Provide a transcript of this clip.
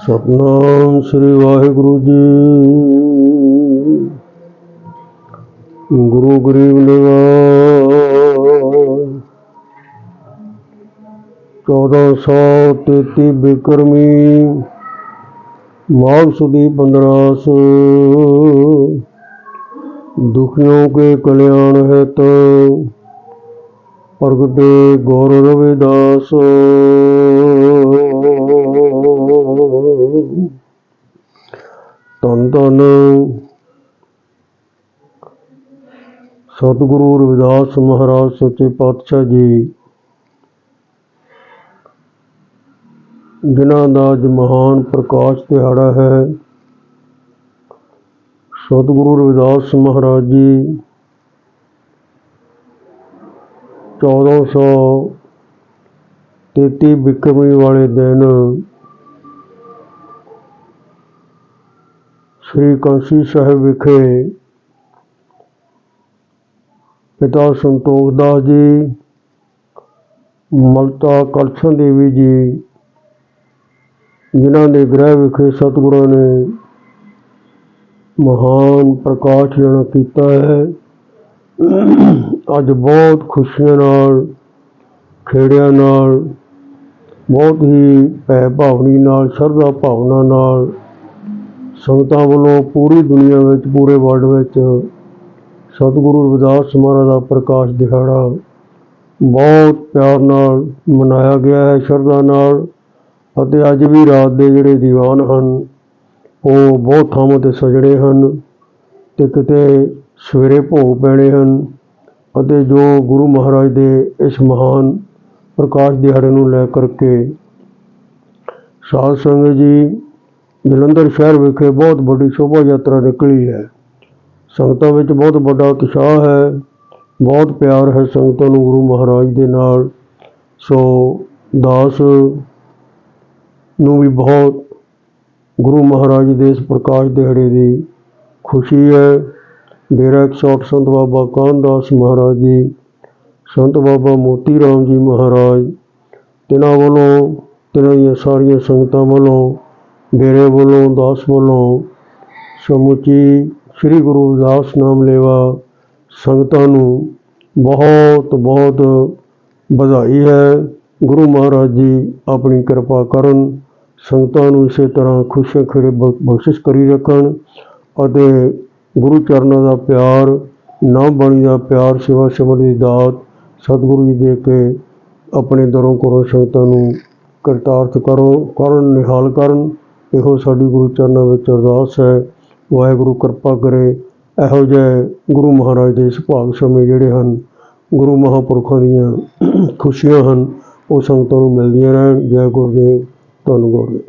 ਸਤਨਾਮ ਸ੍ਰੀ ਵਾਹਿਗੁਰੂ ਜੀ। ਗੁਰੂ ਗਰੀਬ ਨਿਵਾਸ। 1433 ਬਿਕਰਮੀ। ਮਾਘ ਸੁਦੀ 1500 ਦੁਖੀਆਂ ਕੇ ਕਲਿਆਣ ਹੈ ਤੋ ਪ੍ਰਗਟੇ ਗੌਰ ਰਵਿਦਾਸ। ਧੰਨ ਧੰਨ। ਸਤਿਗੁਰੂ ਰਵਿਦਾਸ ਮਹਾਰਾਜ, ਸੱਚੇ ਪਾਤਸ਼ਾਹ ਜੀ। ਜਿਨ੍ਹਾਂ ਦਾ ਅੱਜ ਮਹਾਨ ਪ੍ਰਕਾਸ਼ ਦਿਹਾੜਾ ਹੈ। ਸਤਿਗੁਰੂ ਰਵਿਦਾਸ ਮਹਾਰਾਜ ਜੀ 1433 ਬਿਕਰਮੀ ਵਾਲੇ ਦਿਨ ਸ੍ਰੀ ਕਾਂਸੀ ਸਾਹਿਬ ਵਿਖੇ ਪਿਤਾ ਸੰਤੋਖ ਦਾਸ ਜੀ, ਮਲਤਾ ਕਲਸ਼ਨ ਦੇਵੀ ਜੀ, ਜਿਨ੍ਹਾਂ ਦੇ ਗ੍ਰਹਿ ਵਿਖੇ ਸਤਿਗੁਰਾਂ ਨੇ ਮਹਾਨ ਪ੍ਰਕਾਸ਼ ਜਣਾ ਕੀਤਾ ਹੈ। ਅੱਜ ਬਹੁਤ ਖੁਸ਼ੀਆਂ ਨਾਲ, ਖੇੜਿਆਂ ਨਾਲ, ਬਹੁਤ ਹੀ ਭੈ ਭਾਵਨੀ ਨਾਲ ਸ਼ਰਧਾ ਭਾਵਨਾ ਨਾਲ ਸੰਗਤਾਂ ਵੱਲੋਂ ਪੂਰੀ ਦੁਨੀਆ ਵਿੱਚ, ਪੂਰੇ ਵਰਲਡ ਵਿੱਚ ਸਤਿਗੁਰੂ ਰਵਿਦਾਸ ਮਹਾਰਾਜ ਦਾ ਪ੍ਰਕਾਸ਼ ਦਿਹਾੜਾ ਬਹੁਤ ਪਿਆਰ ਨਾਲ ਮਨਾਇਆ ਗਿਆ ਹੈ, ਸ਼ਰਧਾ ਨਾਲ ਅਤੇ ਅੱਜ ਵੀ ਰਾਤ ਦੇ ਜਿਹੜੇ ਦੀਵਾਨ ਹਨ, ਉਹ ਬਹੁਤ ਥਾਵਾਂ ਤੇ ਸਜੜੇ ਹਨ ਤੇ ਕਿਤੇ ਸਵੇਰੇ ਭੋਗ ਪੈਣੇ ਹਨ ਅਤੇ ਜੋ ਗੁਰੂ ਮਹਾਰਾਜ ਦੇ ਇਸ ਮਹਾਨ ਪ੍ਰਕਾਸ਼ ਦਿਹਾੜੇ ਨੂੰ ਲੈ ਕਰਕੇ ਸਾਧ ਸੰਗਤ ਜੀ ਜਲੰਧਰ ਸ਼ਹਿਰ ਵਿਖੇ ਬਹੁਤ ਵੱਡੀ ਸ਼ੋਭਾ ਯਾਤਰਾ ਨਿਕਲੀ ਹੈ। ਸੰਗਤਾਂ ਵਿੱਚ ਬਹੁਤ ਵੱਡਾ ਉਤਸ਼ਾਹ ਹੈ। ਬਹੁਤ ਪਿਆਰ ਹੈ ਸੰਗਤਾਂ ਨੂੰ ਗੁਰੂ ਮਹਾਰਾਜ ਦੇ ਨਾਲ। ਸੋ ਦਾਸ ਨੂੰ ਵੀ ਬਹੁਤ ਗੁਰੂ ਮਹਾਰਾਜ ਦੇ ਇਸ ਪ੍ਰਕਾਸ਼ ਦਿਹਾੜੇ ਦੀ ਖੁਸ਼ੀ ਹੈ। ਡੇਰਾ 108 ਸੰਤ ਬਾਬਾ ਕਾਨਦਾਸ ਮਹਾਰਾਜ ਜੀ, ਸੰਤ ਬਾਬਾ ਮੋਤੀ ਰਾਮ ਜੀ ਮਹਾਰਾਜ, ਤਿਨਾਂ ਵੱਲੋਂ, ਤਿਨਾਂ ਦੀਆਂ ਸਾਰੀਆਂ ਸੰਗਤਾਂ ਵੱਲੋਂ ਡੇਰੇ ਵੱਲੋਂ, ਦਾਸ ਵੱਲੋਂ ਸਮੁੱਚੀ ਸ੍ਰੀ ਗੁਰੂ ਰਵਿਦਾਸ ਨਾਮ ਲੇਵਾ ਸੰਗਤਾਂ ਨੂੰ ਬਹੁਤ ਬਹੁਤ ਵਧਾਈ ਹੈ। ਗੁਰੂ ਮਹਾਰਾਜ ਜੀ ਆਪਣੀ ਕਿਰਪਾ ਕਰਨ ਸੰਗਤਾਂ ਨੂੰ ਇਸੇ ਤਰ੍ਹਾਂ ਖੁਸ਼ੀਆਂ ਖੇੜੇ ਬ- ਬਖਸ਼ਿਸ਼ ਕਰੀ ਰੱਖਣ ਅਤੇ ਗੁਰੂ ਚਰਨਾਂ ਦਾ ਪਿਆਰ ਨਾਮ ਬਾਣੀ ਦਾ ਪਿਆਰ, ਸੇਵਾ ਸਿਮਰਨ ਦੀ ਦਾਤ ਸਤਿਗੁਰੂ ਜੀ ਦੇ ਕੇ ਆਪਣੇ ਦਰੋਂ ਕਰੋ ਸੰਗਤਾਂ ਨੂੰ ਕਰਤਾਰਥ ਕਰੋ, ਕਰਨ, ਨਿਹਾਲ ਕਰਨ ਇਹੋ ਸਾਡੀ ਗੁਰੂ ਚਰਨਾਂ ਵਿੱਚ ਅਰਦਾਸ ਹੈ। ਵਾਹਿਗੁਰੂ ਕਿਰਪਾ ਕਰੇ। ਇਹੋ ਜਿਹੇ ਗੁਰੂ ਮਹਾਰਾਜ ਦੇ ਸੁਭਾਗ ਸਮੇਂ ਜਿਹੜੇ ਹਨ, ਗੁਰੂ ਮਹਾਂਪੁਰਖਾਂ ਦੀਆਂ ਖੁਸ਼ੀਆਂ ਹਨ, ਉਹ ਸੰਗਤਾਂ ਨੂੰ ਮਿਲਦੀਆਂ ਰਹਿਣ। ਜੈ ਗੁਰਦੇਵ, ਧੰਨ ਗੁਰਦੇਵ।